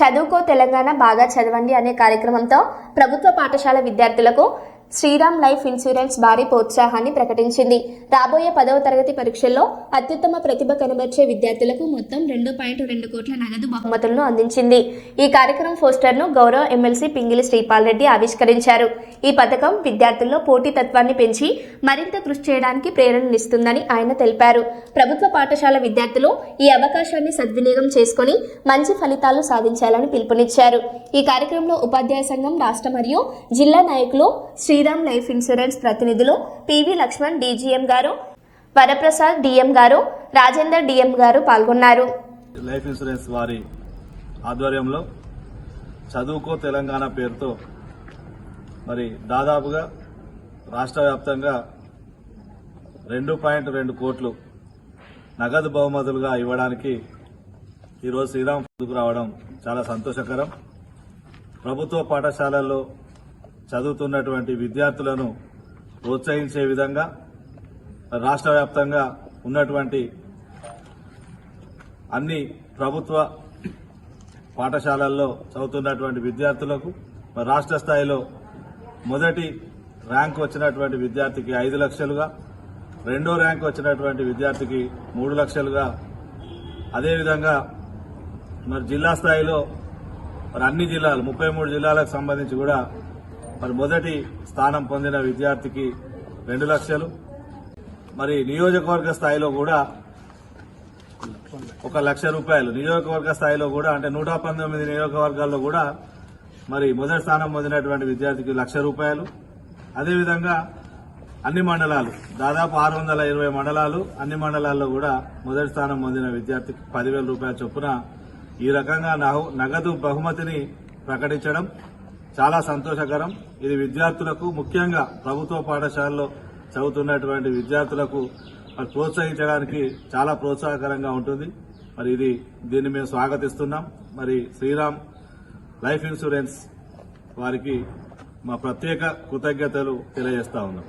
చదువుకో తెలంగాణ బాగా చదవండి అనే కార్యక్రమంతో ప్రభుత్వ పాఠశాల విద్యార్థులకు శ్రీరామ్ లైఫ్ ఇన్సూరెన్స్ భారీ ప్రోత్సాహాన్ని ప్రకటించింది. రాబోయే పదవ తరగతి పరీక్షల్లో అత్యుత్తమ ప్రతిభ కనబర్చే విద్యార్థులకు మొత్తం రెండు పాయింట్ రెండు కోట్ల నగదు బహుమతులను అందించింది. ఈ కార్యక్రమం పోస్టర్ను గౌరవ ఎమ్మెల్సీ పింగిలి శ్రీపాల్ రెడ్డి ఆవిష్కరించారు. ఈ పథకం విద్యార్థుల్లో పోటీతత్వాన్ని పెంచి మరింత కృషి చేయడానికి ప్రేరణనిస్తుందని ఆయన తెలిపారు. ప్రభుత్వ పాఠశాల విద్యార్థులు ఈ అవకాశాన్ని సద్వినియోగం చేసుకొని మంచి ఫలితాలు సాధించాలని పిలుపునిచ్చారు. ఈ కార్యక్రమంలో ఉపాధ్యాయ సంఘం రాష్ట్ర మరియు జిల్లా నాయకులు శ్రీ శ్రీరామ్ లైఫ్ ఇన్సూరెన్స్ ప్రతినిధులు పివి లక్ష్మణ్ డీజీఎం గారు వరప్రసాద్ డిఎం గారు రాజేందర్ డిఎం గారు పాల్గొన్నారు. లైఫ్ ఇన్సూరెన్స్ వారి ఆధ్వర్యంలో చదువుకో తెలంగాణ పేరుతో మరి దాదాపుగా రాష్ట్ర వ్యాప్తంగా రెండు పాయింట్ రెండు కోట్లు నగదు బహుమతులుగా ఇవ్వడానికి ఈరోజు శ్రీరామ్ ముందుకు రావడం చాలా సంతోషకరం. ప్రభుత్వ పాఠశాలల్లో చదువుతున్నటువంటి విద్యార్థులను ప్రోత్సహించే విధంగా రాష్ట్ర వ్యాప్తంగా ఉన్నటువంటి అన్ని ప్రభుత్వ పాఠశాలల్లో చదువుతున్నటువంటి విద్యార్థులకు రాష్ట్ర స్థాయిలో మొదటి ర్యాంక్ వచ్చినటువంటి విద్యార్థికి ఐదు లక్షలుగా రెండో ర్యాంక్ వచ్చినటువంటి విద్యార్థికి మూడు లక్షలుగా. అదేవిధంగా మరి జిల్లా స్థాయిలో మరి అన్ని జిల్లాలు ముప్పై మూడు జిల్లాలకు సంబంధించి కూడా మరి మొదటి స్థానం పొందిన విద్యార్థికి రెండు లక్షలు. మరి నియోజకవర్గ స్థాయిలో కూడా ఒక లక్ష రూపాయలు. నియోజకవర్గ స్థాయిలో కూడా అంటే నూట పంతొమ్మిది నియోజకవర్గాల్లో కూడా మరి మొదటి స్థానం పొందినటువంటి విద్యార్థికి లక్ష రూపాయలు. అదేవిధంగా అన్ని మండలాలు దాదాపు ఆరు వందల ఇరవై మండలాలు అన్ని మండలాల్లో కూడా మొదటి స్థానం పొందిన విద్యార్థికి పదివేల రూపాయల చొప్పున ఈ రకంగా నగదు బహుమతిని ప్రకటించడం చాలా సంతోషకరం. ఇది విద్యార్థులకు ముఖ్యంగా ప్రభుత్వ పాఠశాలలో చదువుతున్నటువంటి విద్యార్థులకు మరి ప్రోత్సహించడానికి చాలా ప్రోత్సాహకరంగా ఉంటుంది. మరి ఇది దీన్ని మేము స్వాగతిస్తున్నాం. మరి శ్రీరామ్ లైఫ్ ఇన్సూరెన్స్ వారికి మా ప్రత్యేక కృతజ్ఞతలు తెలియజేస్తా ఉన్నాం.